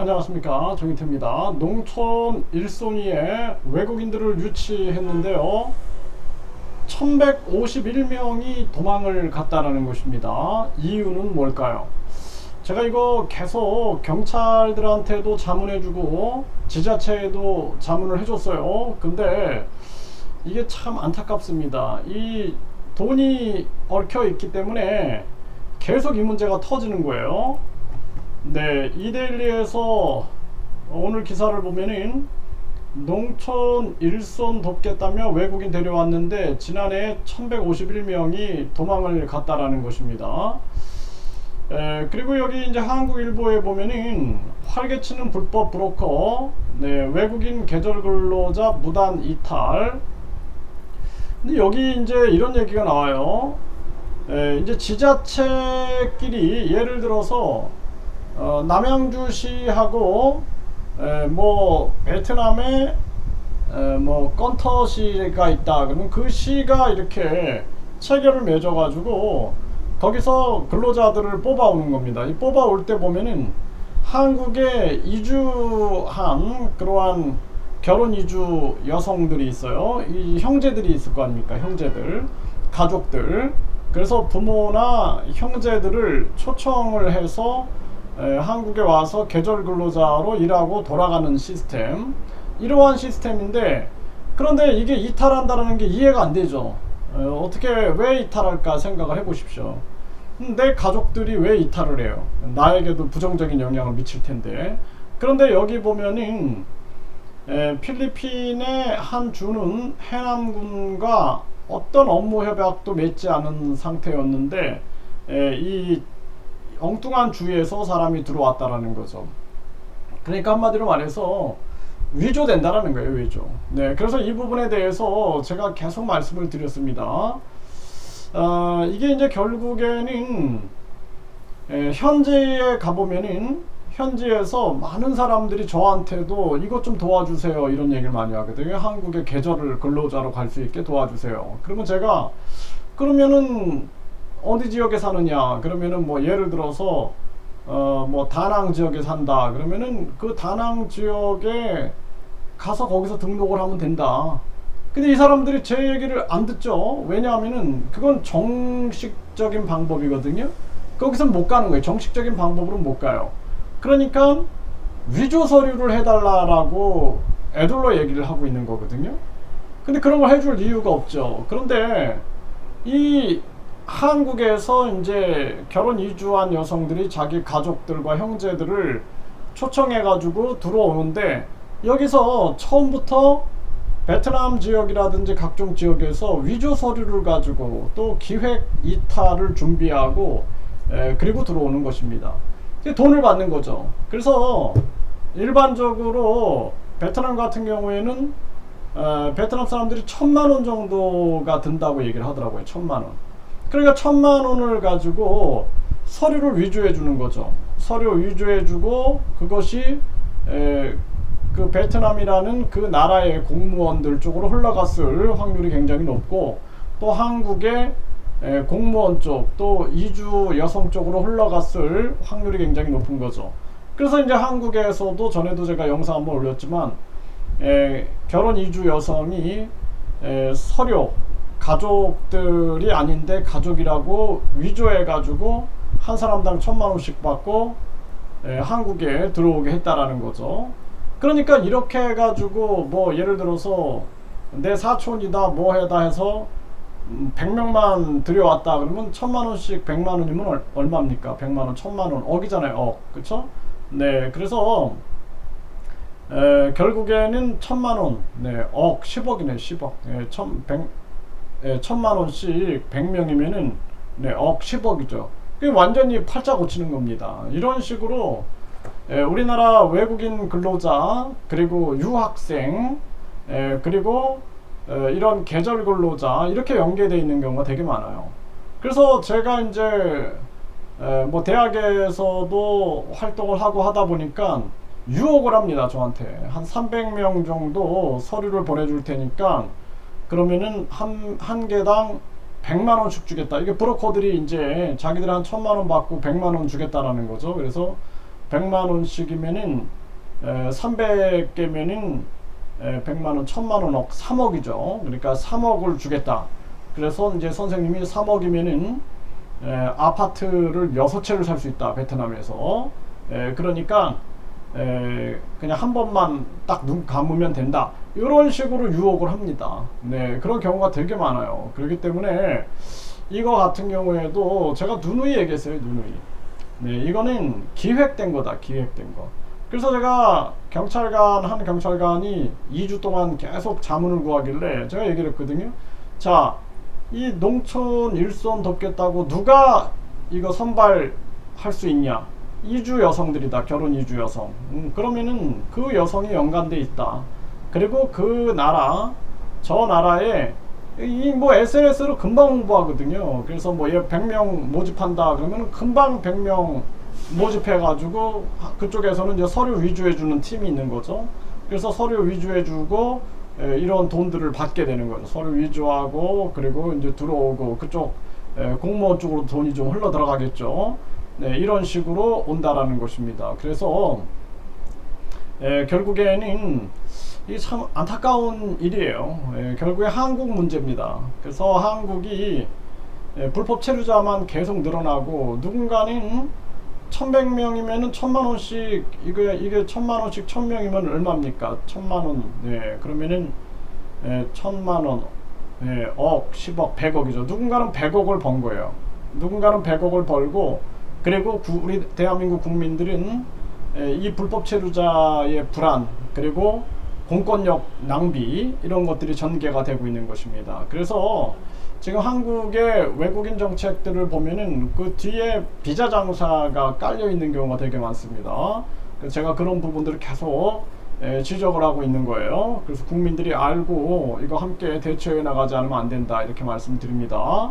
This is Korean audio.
안녕하십니까 정인태입니다. 농촌 일손이에 외국인들을 유치했는데요. 1151명이 도망을 갔다라는 것입니다. 이유는 뭘까요? 제가 이거 계속 경찰들한테도 자문해주고 지자체에도 자문을 해줬어요. 근데 이게 참 안타깝습니다. 이 돈이 얽혀 있기 때문에 계속 이 문제가 터지는 거예요. 네, 이데일리에서 오늘 기사를 보면은 농촌 일손 돕겠다며 외국인 데려왔는데 지난해 1151명이 도망을 갔다라는 것입니다. 에, 그리고 여기 이제 한국일보에 보면은 활개치는 불법 브로커, 네, 외국인 계절 근로자 무단 이탈. 근데 여기 이제 이런 얘기가 나와요. 에, 이제 지자체끼리 예를 들어서 어, 남양주시하고 에, 뭐 베트남에 에, 뭐 건터시가 있다 그러면 그 시가 이렇게 체결을 맺어가지고 거기서 근로자들을 뽑아오는 겁니다. 이 뽑아올 때 보면은 한국에 이주한 그러한 결혼 이주 여성들이 있어요. 이 형제들이 있을 거 아닙니까? 형제들, 가족들. 그래서 부모나 형제들을 초청을 해서 에, 한국에 와서 계절 근로자로 일하고 돌아가는 시스템. 이러한 시스템인데 그런데 이게 이탈한다는 게 이해가 안 되죠. 에, 어떻게 왜 이탈할까 생각을 해 보십시오. 음, 내 가족들이 왜 이탈을 해요? 나에게도 부정적인 영향을 미칠 텐데. 그런데 여기 보면은 에, 필리핀의 한 주는 해남군과 어떤 업무 협약도 맺지 않은 상태였는데 에, 이 엉뚱한 주에서 사람이 들어왔다라는 거죠. 그러니까 한마디로 말해서 위조된다라는 거예요, 위조. 네, 그래서 이 부분에 대해서 제가 계속 말씀을 드렸습니다. 어, 이게 이제 결국에는 에, 현지에 가보면은 현지에서 많은 사람들이 저한테도 이것 좀 도와주세요 이런 얘기를 많이 하거든요. 한국의 계절을 근로자로 갈 수 있게 도와주세요. 그러면 제가 그러면은 어디 지역에 사느냐? 그러면은 뭐 예를 들어서 어 뭐 다낭 지역에 산다. 그러면은 그 다낭 지역에 가서 거기서 등록을 하면 된다. 근데 이 사람들이 제 얘기를 안 듣죠. 왜냐하면은 그건 정식적인 방법이거든요. 거기서 못 가는 거예요. 정식적인 방법으로 못 가요. 그러니까 위조 서류를 해달라라고 애들로 얘기를 하고 있는 거거든요. 근데 그런 걸 해줄 이유가 없죠. 그런데 이 한국에서 이제 결혼 이주한 여성들이 자기 가족들과 형제들을 초청해가지고 들어오는데 여기서 처음부터 베트남 지역이라든지 각종 지역에서 위조 서류를 가지고 또 기획 이탈을 준비하고 에, 그리고 들어오는 것입니다. 돈을 받는 거죠. 그래서 일반적으로 베트남 같은 경우에는 어, 베트남 사람들이 천만 원 정도가 든다고 얘기를 하더라고요. 천만 원. 그러니까 천만 원을 가지고 서류를 위조해 주는 거죠. 서류 위조해 주고 그것이 에, 그 베트남이라는 그 나라의 공무원들 쪽으로 흘러갔을 확률이 굉장히 높고 또 한국의 에, 공무원 쪽 또 이주 여성 쪽으로 흘러갔을 확률이 굉장히 높은 거죠. 그래서 이제 한국에서도 전에도 제가 영상 한번 올렸지만 에, 결혼 이주 여성이 에, 서류 가족들이 아닌데 가족이라고 위조해가지고 한 사람당 천만 원씩 받고 에, 한국에 들어오게 했다라는 거죠. 그러니까 이렇게 해가지고 뭐 예를 들어서 내 사촌이다 뭐 해다 해서 음, 100명만 들여왔다 그러면 천만 원씩 100만 원이면 얼, 얼마입니까? 100만 원, 천만 원, 억이잖아요, 억. 그쵸? 네, 그래서 에, 결국에는 천만 원, 네, 억, 10억이네, 10억. 예, 천, 백, 예, 천만 원씩 100명이면은 네, 억 10억이죠. 그게 완전히 팔자 고치는 겁니다. 이런 식으로 예, 우리나라 외국인 근로자 그리고 유학생 예, 그리고 예, 이런 계절 근로자 이렇게 연계되어 있는 경우가 되게 많아요. 그래서 제가 이제 에, 뭐 대학에서도 활동을 하고 하다 보니까 유혹을 합니다 저한테 한 300명 정도 서류를 보내줄 테니까 그러면은 한, 한 개당 100만 원씩 주겠다. 이게 브로커들이 이제 자기들 한 천만 원 받고 100만 원 주겠다라는 거죠. 그래서 100만 원씩이면은 300개면은 100만 원, 1000만 원억, 3억이죠. 그러니까 3억을 주겠다. 그래서 이제 선생님이 3억이면은 에, 아파트를 여섯 채를 살 수 있다. 베트남에서. 에, 그러니까 에, 그냥 한 번만 딱 눈 감으면 된다. 이런 식으로 유혹을 합니다. 네, 그런 경우가 되게 많아요. 그렇기 때문에 이거 같은 경우에도 제가 누누이 얘기했어요. 누누이. 네, 이거는 기획된 거다. 기획된 거. 그래서 제가 경찰관 한 경찰관이 2주 동안 계속 자문을 구하길래 제가 얘기를 했거든요. 자, 이 농촌 일손 돕겠다고 누가 이거 선발할 수 있냐? 이주 여성들이다. 결혼 이주 여성. 음, 그러면은 그 여성이 연관돼 있다. 그리고 그 나라 저 나라에 이 뭐 SNS로 금방 홍보하거든요. 그래서 뭐얘 100명 모집한다 그러면 금방 100명 모집해 가지고 그쪽에서는 이제 서류 위주해 주는 팀이 있는 거죠. 그래서 서류 위주해 주고 에, 이런 돈들을 받게 되는 거죠. 서류 위주하고 그리고 이제 들어오고 그쪽 에, 공무원 쪽으로 돈이 좀 흘러 들어가겠죠. 네, 이런 식으로 온다라는 것입니다. 그래서 에, 결국에는 이게 참 안타까운 일이에요. 에, 결국에 한국 문제입니다. 그래서 한국이 에, 불법 체류자만 계속 늘어나고 누군가는 1100명이면은 1000만 원씩 이게 이게 1000만 원씩 1000명이면 얼마입니까? 1000만 원. 네. 그러면은 예, 1000만 원. 예, 억, 10억, 100억이죠. 누군가는 100억을 번 거예요. 누군가는 100억을 벌고 그리고 구, 우리 대한민국 국민들은 예, 이 불법 체류자의 불안 그리고 공권력 낭비 이런 것들이 전개가 되고 있는 것입니다. 그래서 지금 한국의 외국인 정책들을 보면은 그 뒤에 비자 장사가 깔려 있는 경우가 되게 많습니다. 제가 그런 부분들을 계속 에, 지적을 하고 있는 거예요. 그래서 국민들이 알고 이거 함께 대처해 나가지 않으면 안 된다 이렇게 말씀드립니다.